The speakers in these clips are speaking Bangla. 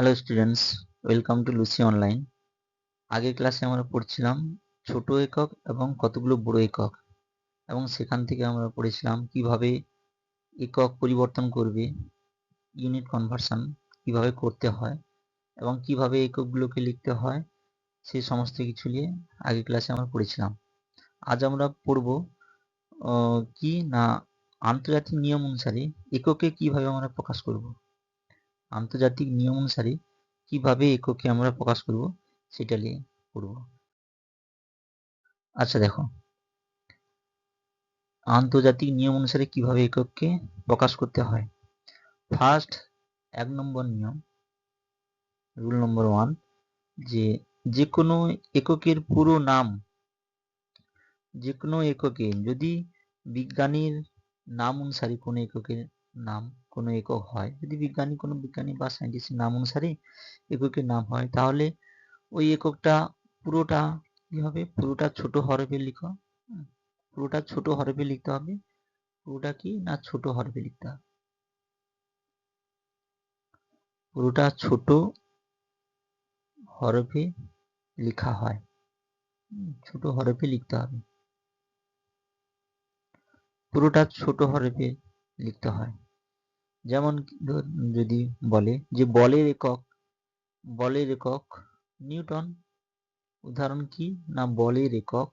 Hello students welcome to Lucy online আগের ক্লাসে আমরা পড়ছিলাম ছোট একক এবং কতগুলো বড় একক। এবং সেখান থেকে আমরা পড়েছিলাম কীভাবে একক পরিবর্তন করবে ইউনিট কনভার্সন কীভাবে করতে হয়, এবং কীভাবে এককগুলোকে লিখতে হয় সেই সমস্ত কিছু নিয়ে আগের ক্লাসে আমরা পড়েছিলাম। আজ আমরা পড়ব কি না আন্তর্জাতিক নিয়ম অনুসারে এককে কীভাবে আমরা প্রকাশ করব। আন্তর্জাতিক নিয়ম অনুসারে কীভাবে এককে আমরা প্রকাশ করব, সেটা নিয়ে পড়ব। আচ্ছা দেখো। আন্তর্জাতিক নিয়ম অনুসারে কীভাবে এককে প্রকাশ করতে হয়? ফার্স্ট এক নম্বর নিয়ম রুল নম্বর ওয়ান যে যে কোনো এককের পুরো নাম যে কোনো এককে যদি বিজ্ঞানীর নাম অনুসারে কোনো এককের নাম কোনো একক হয়। যদি বিজ্ঞানী কোনো বিজ্ঞানী বা সায়েন্টিস্টের নাম অনুসারে এককের নাম হয়, তাহলে ওই এককটা পুরোটা কি হবে? পুরোটা ছোট হরফে লিখো। পুরোটা ছোট হরফে লিখতে হবে। পুরোটা কি না ছোট হরফে লিখতে হবে? পুরোটা ছোট হরফে লেখা হয়। ছোট হরফে লিখতে হবে। পুরোটা ছোট হরফে লিখতে হয়। যেমন যদি বলে যে বলের একক বলের একক নিউটন, উদাহরণ কি? না, বলের একক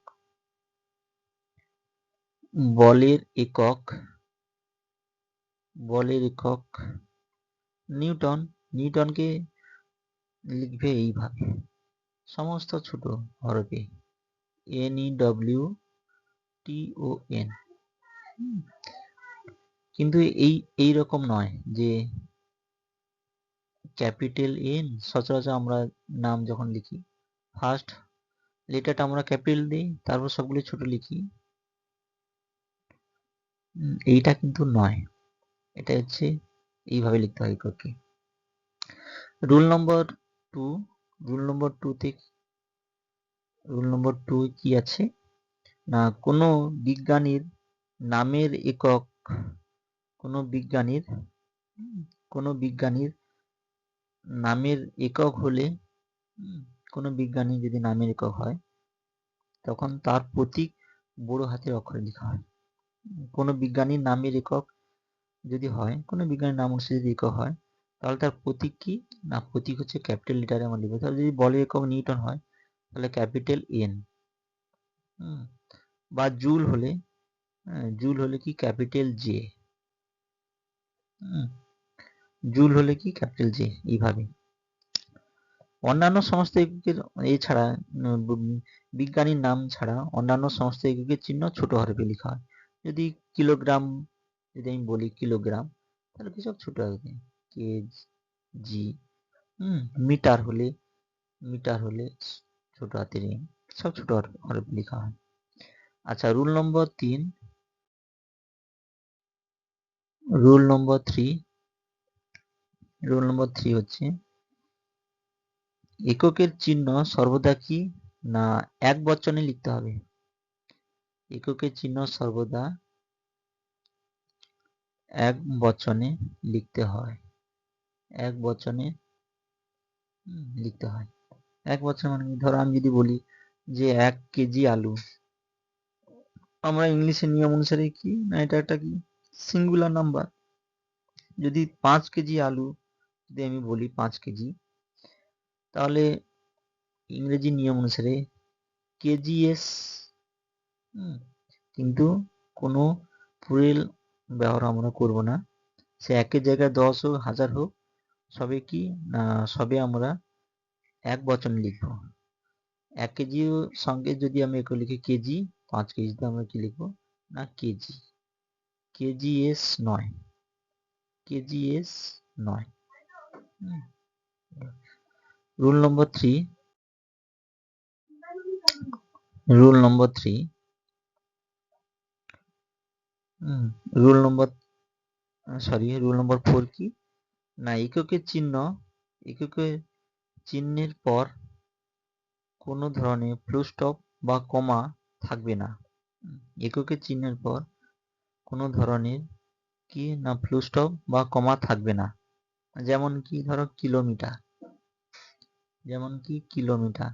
বলের একক বলের একক নিউটন, নিউটনকে লিখবে এইভাবে। সমস্ত ছোট হরফে N E W T O N কিন্তু এই এই রকম নয় যে ক্যাপিটাল এন সচরাচর আমরা নাম যখন লিখি ফার্স্ট লেটারটা আমরা ক্যাপিটাল দিই, তারপর সবগুলো ছোট লিখি। এইটা কিন্তু নয়। এটা হচ্ছে এইভাবে লিখতে হয় এককে rule number two rule number টুতে রুল নম্বর টু কি আছে? না, কোনো বিজ্ঞানীর নামের একক কোনো বিজ্ঞানীর কোনো বিজ্ঞানীর নামের একক হলে কোনো বিজ্ঞানী যদি নামের একক হয় তখন তার প্রতীক বড় হাতের অক্ষরে লেখা হয়। কোনো বিজ্ঞানীর নামের একক যদি হয় কোনো বিজ্ঞানীর নাম অনুসারে যদি একক হয় তাহলে তার প্রতীক কি? না প্রতীক হচ্ছে ক্যাপিটাল লিটারে আমরা লিখব তাহলে যদি বলের একক নিউটন হয় তাহলে ক্যাপিটাল এন। বা জুল হলে হ্যাঁ, জুল হলে কি? Capital J. জুল হলে কি ক্যাপিটাল জে এইভাবে। অন্যান্য সমস্ত এককের এছাড়া বিজ্ঞানীর নাম ছাড়া অন্যান্য সমস্ত এককের চিহ্ন ছোট হরফে লেখা হয়। যদি কিলোগ্রাম, যদি আমি বলি কিলোগ্রাম, তাহলে কি সব ছোট হবে কে জি হুম, মিটার হলে মিটার হলে ছোট হাতের সব ছোট হরফে লেখা হয়। আচ্ছা রুল নম্বর তিন rule number three rule number three হচ্ছে, এককের চিহ্ন সর্বদা কি না এক বচনে লিখতে হবে? এককের চিহ্ন সর্বদা এক বচনে লিখতে হয়। এক বচনে লিখতে হয়। এক বচন মানে? ধরো আমি যদি বলি যে এক কেজি আলু, আমরা ইংলিশের নিয়ম অনুসারে কি? না এটা একটা কি? সিঙ্গুলার নাম্বার যদি পাঁচ কেজি আলু যদি আমি বলি পাঁচ কেজি, তাহলে ইংরেজি নিয়ম অনুসারে কেজিএস কিন্তু কোনো পুরেল ব্যবহার আমরা করব না। সে একের জায়গায় দশ হোক, হাজার হোক, সবে কি? না, সবে আমরা এক বচন লিখব। এক কেজি সঙ্গে যদি আমি লিখি কেজি, পাঁচ কেজিতে আমরা কি লিখব? না, কেজি। কেজিএস নয়। কেজিএস নয়। Rule number three. Rule number three. Rule number sorry rule number four কি? না, এককের চিহ্ন, এককের চিহ্নের পর কোনো ধরনের ফুল স্টপ বা কমা থাকবে না। এককের চিহ্নের পর কোনো ধরনের কি না ফুল স্টপ বা কমা থাকবে না। যেমন কি ধরো কিলোমিটার যেমন কি কিলোমিটার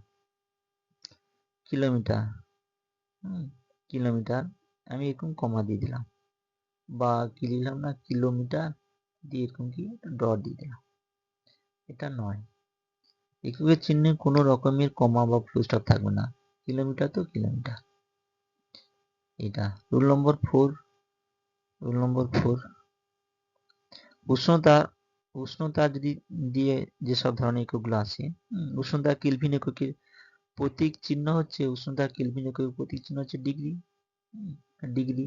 কিলোমিটার কিলোমিটার আমি এরকম কমা দিয়ে দিলাম। বা কি লিখলাম না কিলোমিটার দিয়ে এরকম কি ডট দিয়ে দিলাম। এটা নয়। এককের চিহ্নে কোনো রকমের কমা বা ফুলস্টপ থাকবে না। কিলোমিটার তো কিলোমিটার এটা rule number four rule number four উষ্ণতা উষ্ণতা যদি দিয়ে যেসব ধরনের এককগুলো আছে উষ্ণতা কেলভিন এককের প্রতীক চিহ্ন হচ্ছে উষ্ণতা কেলভিন এককের প্রতীক চিহ্ন হচ্ছে ডিগ্রি ডিগ্রি।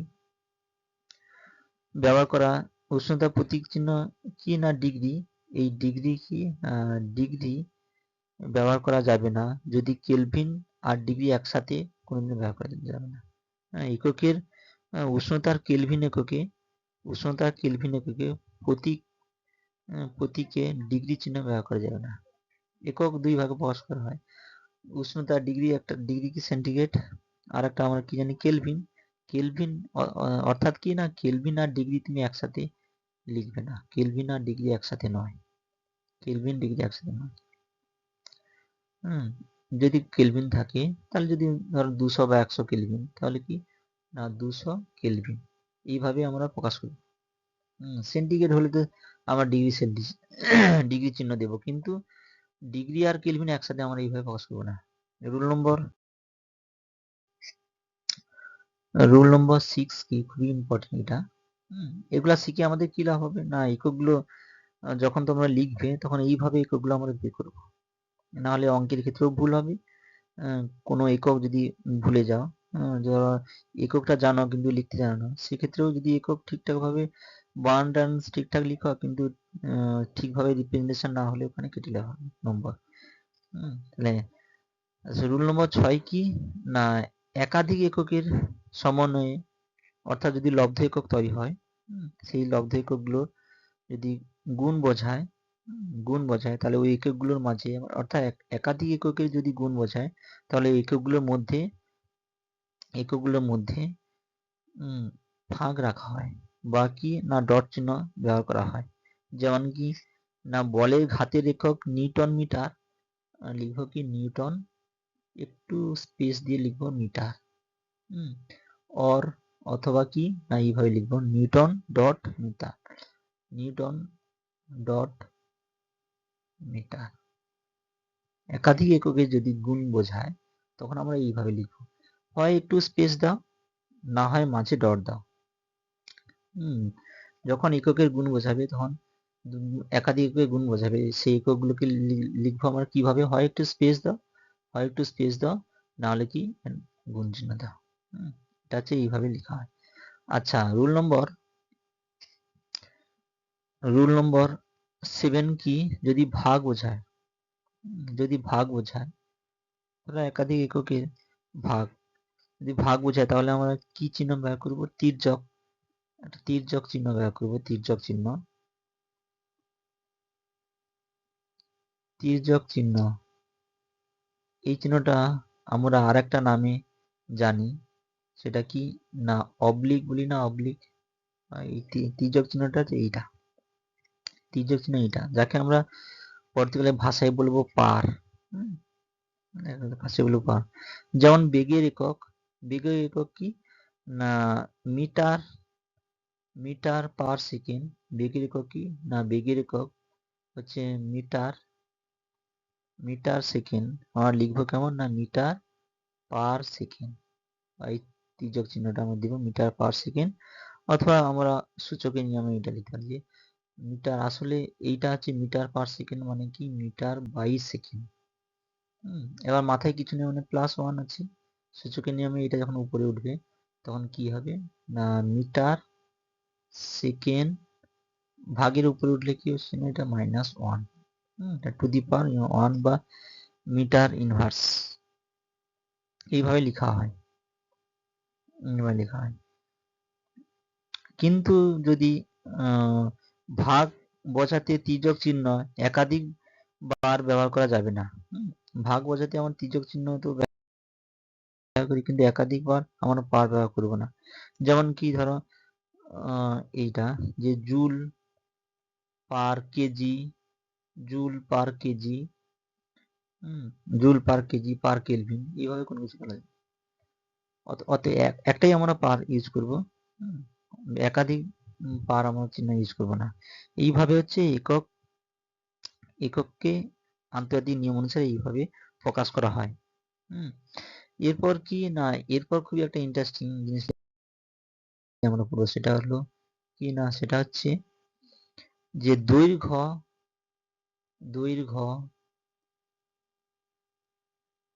ব্যবহার করা উষ্ণতা প্রতীক চিহ্ন কি না ডিগ্রি এই ডিগ্রি কি ডিগ্রি ব্যবহার করা যাবে না। যদি কেলভিন আর ডিগ্রি একসাথে কোনোদিন ব্যবহার করা যাবে না। হ্যাঁ, এককের উষ্ণতার কেলভিন এককে উষ্ণতার কেলভিন এককে প্রতীক আহ, প্রতীকে ডিগ্রি চিহ্ন ব্যবহার করা যাবে না। একক দুই ভাগে প্রকাশ করা হয়। উষ্ণতা ডিগ্রি একটা ডিগ্রি কি সেন্টিগ্রেড? আর একটা আমরা কি জানি? কেলভিন। কেলভিন অর্থাৎ কি না? কেলভিন আর ডিগ্রি তুমি একসাথে লিখবে না। কেলভিন আর ডিগ্রি একসাথে নয়। কেলভিন ডিগ্রি একসাথে নয়। হুম যদি কেলভিন থাকে তাহলে যদি ধরো দুশো বা একশো কেলভিন তাহলে কি? না দুশো কেলভিন এইভাবে আমরা প্রকাশ করি। সেন্টিগ্রেড হলে তো আমরা ডিগ্রি ডিগ্রি চিহ্ন দেব। কিন্তু ডিগ্রি আর কেলভিন একসাথে আমরা এইভাবে প্রকাশ করব না। Rule number rule number six কি? খুবই ইম্পর্টেন্ট এটা। এগুলা শিখে আমাদের কি লাভ হবে? না, এককগুলো যখন তোমরা লিখবে, তখন এইভাবে এককগুলো আমরা বের করব। না হলে অঙ্কের ক্ষেত্রেও ভুল হবে। কোনো একক যদি ভুলে যাও এককটা জানো কিন্তু লিখতে জানো না। সেক্ষেত্রেও যদি একক ঠিকঠাক ভাবে বার্ন টার্ন ঠিকঠাক লিখো, কিন্তু ঠিকভাবে রিপ্রেজেন্টেশন না হলে ওখানে কেটে দেওয়া হবে নম্বর তাহলে আচ্ছা রুল নম্বর ছয় কি? না, একাধিক এককের সমন্বয়ে, অর্থাৎ যদি লব্ধ একক তৈরি হয় সেই লব্ধ এককগুলো যদি গুণ বোঝায় গুণ বোঝায়, তাহলে ওই এককগুলোর মাঝে, অর্থাৎ এক- একাধিক এককের যদি গুণ বোঝায়, তাহলে এককগুলোর মধ্যে এককগুলোর মধ্যে ফাঁক রাখা হয়। বা কি না ডট চিহ্ন ব্যবহার করা হয়। যেমন কি, না বলের ঘাতের একক নিউটন মিটার লিখব কি নিউটন, একটু স্পেস দিয়ে লিখব মিটার। অর অথবা কি, না এইভাবে লিখব newton dot metre. Newton dot metre. একাধিক এককে যদি গুণ বোঝায়, তখন আমরা এইভাবে লিখব। হয় একটু স্পেস দাও, না হয় মাঝে ডট দাও। হুম, যখন এককের গুণ বোঝাবে তখন একাধিক এককের গুণ বোঝাবে। সেই এককগুলোকে লিখব আমরা কীভাবে? হয় একটু স্পেস দাও, হয় একটু স্পেস দাও, না হলে কি? গুণ চিহ্ন দাও। এটা হচ্ছে এইভাবে লেখা হয়। আচ্ছা rule number rule number seven কি? যদি ভাগ বোঝায়, যদি ভাগ বোঝায়, তাহলে একাধিক এককের ভাগ যদি ভাগ বোঝায়, তাহলে আমরা কি চিহ্ন ব্যবহার করব? তির্যক। একটা তির্যক চিহ্ন ব্যবহার করব, তির্যক চিহ্ন। তির্যক চিহ্ন। এই চিহ্নটা আমরা আর একটা নামে জানি। সেটা কি? না, অবলিক বলি না, অবলিক। এই তির্যক চিহ্নটা হচ্ছে এইটা। তির্যক চিহ্ন এইটা, যাকে আমরা পরবর্তীকালে ভাষায় বলব পার। হুম? ভাষায় বলব পার। যেমন বেগের একক বেগের একক কি? না, মিটার মিটার পার সেকেন্ড। বেগের একক কি? না বেগের একক হচ্ছে মিটার মিটার সেকেন্ড। আমরা লিখব কেমন? না, মিটার পার সেকেন্ড। এই চিহ্নটা আমরা দিব মিটার পার সেকেন্ড। অথবা আমরা সূচকের নিয়মে এটা লিখতে পারি যে মিটার, আসলে এইটা হচ্ছে মিটার পার সেকেন্ড মানে কি? Metre by second. এবার মাথায় কিছু নেই মানে প্লাস ওয়ান আছে। সূচকের নিয়মে এটা যখন উপরে উঠবে, তখন কি হবে? না, মিটার সেকেন্ড ভাগের উপরে উঠলে কি হচ্ছে না? এটা মাইনাস ওয়ান এটা টু দি পাওয়ার ওয়ান বা মিটার ইনভার্স এইভাবে লেখা হয়। এইভাবে লেখা হয়। কিন্তু যদি ভাগ বোঝাতে তির্যক চিহ্ন একাধিক বার ব্যবহার করা যাবে না। ভাগ বোঝাতে আমার তির্যক চিহ্ন তো করি কিন্তু একাধিকবার আমরা পার ব্যবহার করব না। যেমন কি ধরো এইটা যে joule per kg, joule per kg joule per kg, per kelvin, এইভাবে কোনো কিছু বলা যায় অত- একটাই আমরা পার ইউজ করব একাধিক পার আমরা চিহ্ন ইউজ করব না। এইভাবে হচ্ছে একক, একককে আন্তর্জাতিক নিয়ম অনুসারে এইভাবে প্রকাশ করা হয়, হুম। এরপর কি? না, এরপর খুবই একটা ইন্টারেস্টিং জিনিস আমরা পড়ব সেটা হলো কি? না, সেটা হচ্ছে যে দৈর্ঘ্য দৈর্ঘ্য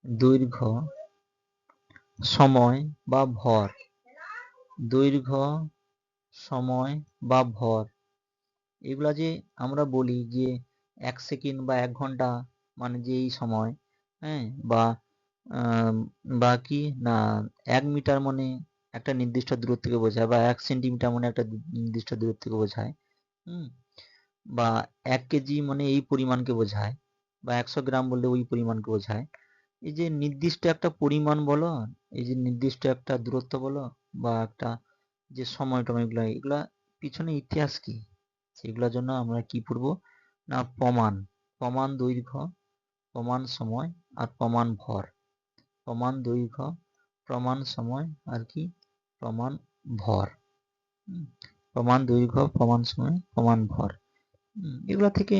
দৈর্ঘ্য সময় বা ভর, দৈর্ঘ্য সময় বা ভর। এগুলা যে আমরা বলি যে এক সেকেন্ড বা এক ঘণ্টা মানে যে এই সময় হ্যাঁ বা বা কি না এক মিটার মানে একটা নির্দিষ্ট দূরত্বকে বোঝায় বা এক সেন্টিমিটার মানে একটা নির্দিষ্ট দূরত্বকে বোঝায়, হুম, বা এক কেজি মানে এই পরিমাণকে বোঝায় বা একশো গ্রাম বললে ওই পরিমাণকে বোঝায়। এই যে নির্দিষ্ট একটা পরিমাণ বলো, এই যে নির্দিষ্ট একটা দূরত্ব বলো বা একটা যে সময় টময় এগুলো এগুলা পিছনে ইতিহাস কি? সেগুলোর জন্য আমরা কি পড়ব? না প্রমাণ প্রমাণ দৈর্ঘ্য, প্রমাণ সময় আর প্রমাণ ভর। প্রমাণ দৈর্ঘ্য, প্রমাণ সময় আর কি? প্রমাণ ভর। প্রমাণ দৈর্ঘ্য, প্রমাণ সময়, প্রমাণ ভর। এগুলা থেকে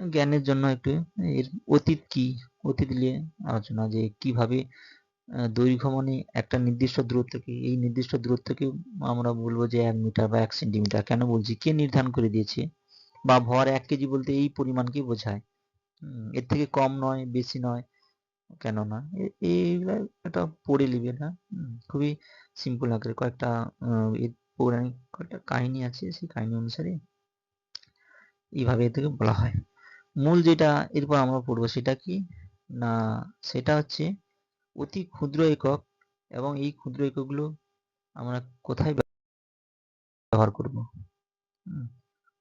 জ্ঞানের জন্য একটু এর অতীত কি? অতীত নিয়ে আলোচনা যে কীভাবে দৈর্ঘ্য মানে একটা নির্দিষ্ট দূরত্বকে, এই নির্দিষ্ট দূরত্বকে আমরা বলব যে এক মিটার বা এক সেন্টিমিটার। কেন বলছি? কে নির্ধারণ করে দিয়েছে? বা ভর এক কেজি বলতে এই পরিমাণকে বোঝায়। এর থেকে কম নয়, বেশি নয়। কেন না এ- এইগুলা একটা পড়ে নিবে না। খুবই সিম্পল আকারে কয়েকটা পৌরাণিক কয়েকটা কাহিনী আছে, সেই কাহিনী অনুসারে এইভাবে এদেরকে বলা হয়। মূল যেটা এরপর আমরা পড়ব সেটা কি? না, সেটা হচ্ছে অতি ক্ষুদ্র একক এবং এই ক্ষুদ্র এককগুলো আমরা কোথায় ব্যবহার করব?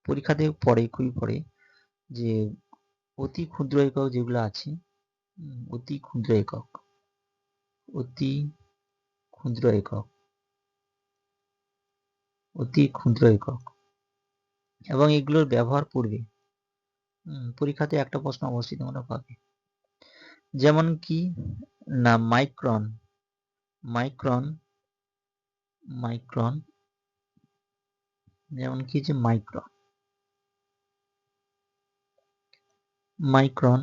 পরীক্ষাতে পড়ে, খুবই পড়ে যে অতি ক্ষুদ্র একক যেগুলো আছে অতি ক্ষুদ্র একক। অতি ক্ষুদ্র একক। অতি ক্ষুদ্র একক। এবং এগুলোর ব্যবহার হুম, পরীক্ষাতে একটা প্রশ্ন অবশ্যই তোমরা পাবে যেমন কি না মাইক্রন মাইক্রন মাইক্রন যেমন কি যে মাইক্রন। মাইক্রন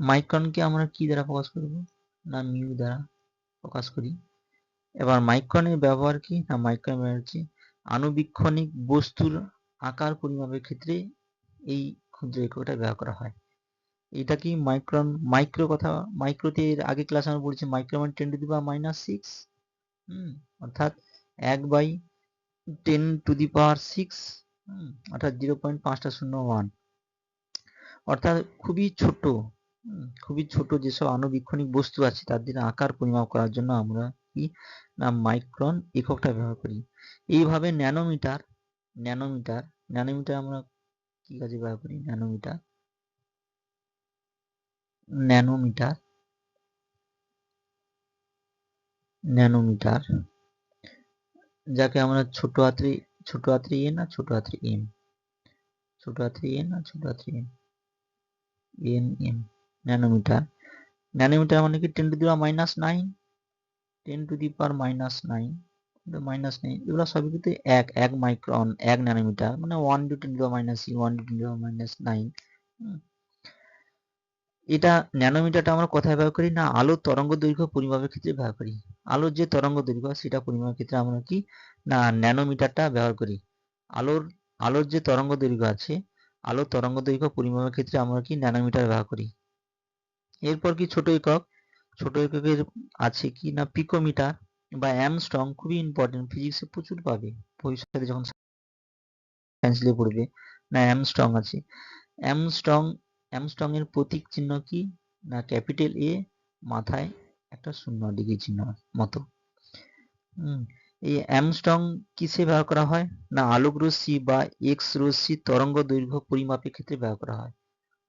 মাইক্রনকে আমরা কি দ্বারা প্রকাশ করব? না মিউ দ্বারা প্রকাশ করি। এবার মাইক্রনের ব্যবহার কি? না মাইক্রন হচ্ছে আণুবীক্ষণিক বস্তুর আকার পরিমাপের ক্ষেত্রে এই ক্ষুদ্র এককটা ব্যবহার করা হয়। এটা কি মাইক্রন, মাইক্রো কথা, মাইক্রোতে এর আগে ক্লাস আমরা পড়েছি মাইক্রো মানে ten to the power minus six হুম, অর্থাৎ এক by ten to the power six অর্থাৎ জিরো পয়েন্ট পাঁচটা শূন্য ওয়ান অর্থাৎ খুবই ছোট খুবই ছোট যেসব আণুবীক্ষণিক বস্তু আছে তাদের আকার পরিমাপ করার জন্য আমরা কি না মাইক্রন এককটা ব্যবহার করি। এইভাবে ন্যানোমিটার ন্যানোমিটার ন্যানোমিটার আমরা কি কাজে ব্যবহার করি? ন্যানোমিটার ন্যানোমিটার ন্যানোমিটার, যাকে আমরা ছোট হাতরে ছোট হাতরে এ না ছোট হাতরে এম? ছোট হাতরে এ না ছোট হাতরে M? N, M. Nanometre nanometre মানে কি? Ten to the power minus nine ten to the power minus nine minus nine এগুলো সবই কিন্তু এক এক মাইক্রন এক ন্যানোমিটার মানে one to ten to minus C one to ten to minus nine এটা ন্যানোমিটারটা আমরা কোথায় ব্যবহার করি? না, আলোর তরঙ্গ দৈর্ঘ্য পরিমাপের ক্ষেত্রে ব্যবহার করি। আলোর যে তরঙ্গ দৈর্ঘ্য, সেটা পরিমাপের ক্ষেত্রে আমরা কি? না ন্যানোমিটারটা ব্যবহার করি। আলোর আলোর যে তরঙ্গ দৈর্ঘ্য আছে, আলোর তরঙ্গ দৈর্ঘ্য পরিমাপের ক্ষেত্রে আমরা কি? ন্যানোমিটার ব্যবহার করি। এরপর কি ছোট একক? ছোট এককের আছে কি না পিকোমিটার বা অ্যামস্ট্রং? খুবই ইম্পর্টেন্ট ফিজিক্সে প্রচুর পাবে। ভবিষ্যতে যখন সায়েন্স নিয়ে পড়বে, না অ্যামস্ট্রং আছে। অ্যামস্ট্রং অ্যামস্ট্রং এর প্রতীক চিহ্ন কি? না ক্যাপিটাল এ মাথায় একটা শূন্য ডিগ্রি চিহ্ন মতো। এই অ্যামস্ট্রং কিসে ব্যবহার করা হয়? না আলোক রশ্মি বা এক্স রশ্মি, তরঙ্গ দৈর্ঘ্য পরিমাপের ক্ষেত্রে ব্যবহার করা হয়।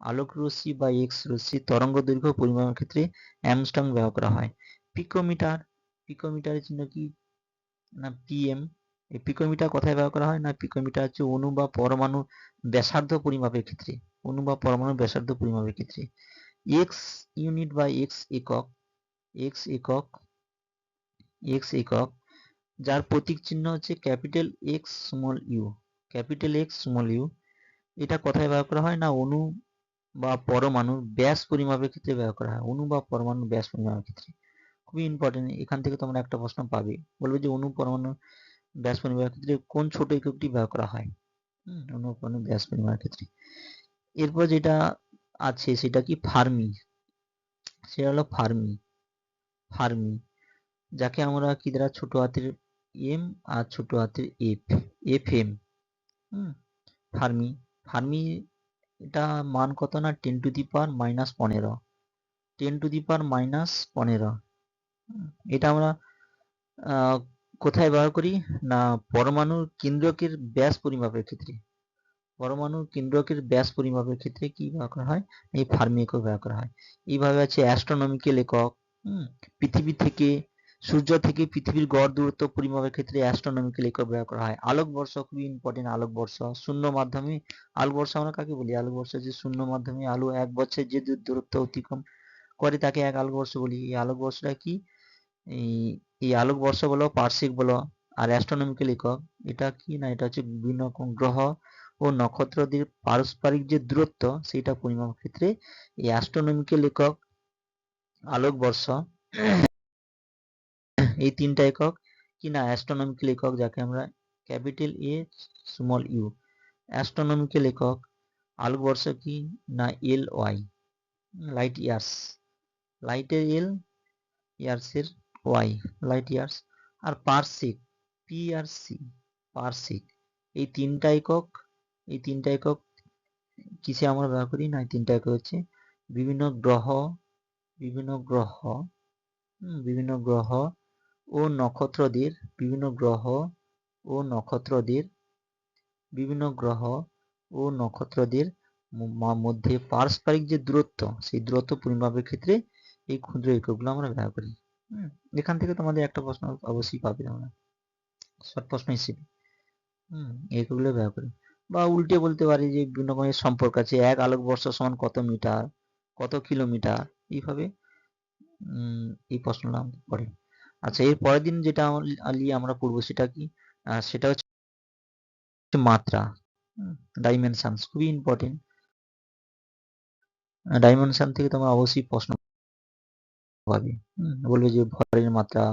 আলোক রশ্মি বা এক্স রশ্মি তরঙ্গ দৈর্ঘ্য পরিমাপের ক্ষেত্রে অ্যামস্ট্রং ব্যবহার করা হয়। পিকোমিটার পিকোমিটারের চিহ্ন কি? না পিএম এই পিকোমিটার কোথায় ব্যবহার করা হয়? না, পিকোমিটার হচ্ছে অণু বা পরমাণু ব্যাসার্ধ পরিমাপের ক্ষেত্রে। অণু বা পরমাণু ব্যাসার্ধ পরিমাপের ক্ষেত্রে। এক্স ইউনিট বা এক্স একক এক্স একক এক্স একক, যার প্রতীক চিহ্ন হচ্ছে capital X small U capital X small U এটা কোথায় ব্যবহার করা হয়? না, অণু বা পরমাণুর ব্যাস পরিমাপের ক্ষেত্রে ব্যবহার করা হয়। অণু বা পরমাণুর ব্যাস পরিমাপের ক্ষেত্রে। খুবই ইম্পর্টেন্ট এখান থেকে তোমরা একটা প্রশ্ন পাবে। বলবে যে অণু পরমাণু ব্যাস পরিমাপের ক্ষেত্রে কোন ছোট এককটি ব্যবহার করা হয়? অণু পরমাণু ব্যাস পরিমাপের ক্ষেত্রে। এরপর যেটা আছে সেটা কি ফার্মি? সেটা হলো ফার্মি। ফার্মি, যাকে আমরা কি দ্বারা ছোট হাতের এম আর ছোট হাতের F F M. Hmm, fermi. Fermi এটা মান কত না? Ten to the power minus পনেরো। Ten to the power minus পনেরো। এটা আমরা কোথায় ব্যবহার করি? না পরমাণুর কেন্দ্রকের ব্যাস পরিমাপের ক্ষেত্রে। পরমাণুর কেন্দ্রকের ব্যাস পরিমাপের ক্ষেত্রে কি ব্যবহার করা হয়? এই ফার্মি একক ব্যবহার করা হয়। এইভাবে আছে অ্যাস্ট্রোনমিক্যাল একক পৃথিবী থেকে সূর্য থেকে পৃথিবীর গড় দূরত্ব পরিমাপের ক্ষেত্রে অ্যাস্ট্রোনমিক্যাল একক ব্যবহার করা হয়। আলোকবর্ষ খুবই ইম্পর্টেন্ট আলোকবর্ষ শূন্য মাধ্যমে আলোকবর্ষ আমরা কাকে বলি? আলোকবর্ষ যে শূন্য মাধ্যমে আলো এক বছর যে দূরত্ব অতিক্রম করে তাকে এক আলোকবর্ষ বলি। এই আলোকবর্ষটা কি? এই আলোকবর্ষ বলো পার্শ্বিক বলো আর অ্যাস্ট্রোনমিক্যাল একক এটা কি না? এটা হচ্ছে বিভিন্ন রকম গ্রহ ও নক্ষত্রদের পারস্পরিক যে দূরত্ব, সেটা পরিমাপের ক্ষেত্রে এই অ্যাস্ট্রোনমিক্যাল একক আলোকবর্ষ এই তিনটা একক কি না? অ্যাস্ট্রোনমিক্যাল একক যাকে আমরা capital A small U astronomical একক আলোকবর্ষ কি না এল ওয়াই লাইট ইয়ার্স লাইটের এল ইয়ার্সের ওয়াই লাইট ইয়ার্স আর parsec P R C parsec এই তিনটা একক, এই তিনটা একক কিসে আমরা ব্যবহার করি? না, এই তিনটা একক হচ্ছে বিভিন্ন গ্রহ বিভিন্ন গ্রহ বিভিন্ন গ্রহ ও নক্ষত্রদের বিভিন্ন গ্রহ ও নক্ষত্রদের বিভিন্ন গ্রহ ও নক্ষত্রদের মধ্যে পারস্পরিক যে দূরত্ব, সেই দূরত্ব পরিমাপের ক্ষেত্রে এই ক্ষুদ্র এককগুলো আমরা ব্যবহার করি। এখান থেকে তোমাদের একটা প্রশ্ন অবশ্যই পাবে তোমরা। শর্ট প্রশ্ন হিসেবে হুম এগুলো ব্যবহার করি। বা উল্টে বলতে পারি যে বিভিন্ন রকমের সম্পর্ক আছে। এক আলোকবর্ষ সমান কত মিটার, কত কিলোমিটার, এইভাবে এই প্রশ্নটা আমাদের পড়ে। আচ্ছা এর পরের দিন যেটা আলি আমরা পড়ব সেটা কি? সেটা হচ্ছে মাত্রা। ডাইমেনশনস খুবই ইম্পর্টেন্ট ডাইমেনশন থেকে তোমরা অবশ্যই প্রশ্ন পাবে। বলবে যে ভরের মাত্রা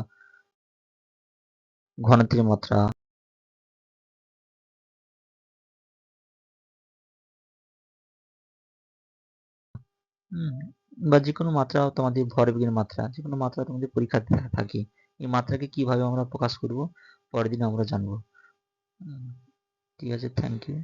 ঘনত্বের মাত্রা। হুম, বা যে কোনো মাত্রা তোমাদের ভরবেগের মাত্রা যে কোনো মাত্রা তোমাদের পরীক্ষা থাকে, এই মাত্রাকে কীভাবে আমরা প্রকাশ করব, পরের দিন আমরা জানব। ঠিক আছে থ্যাংক ইউ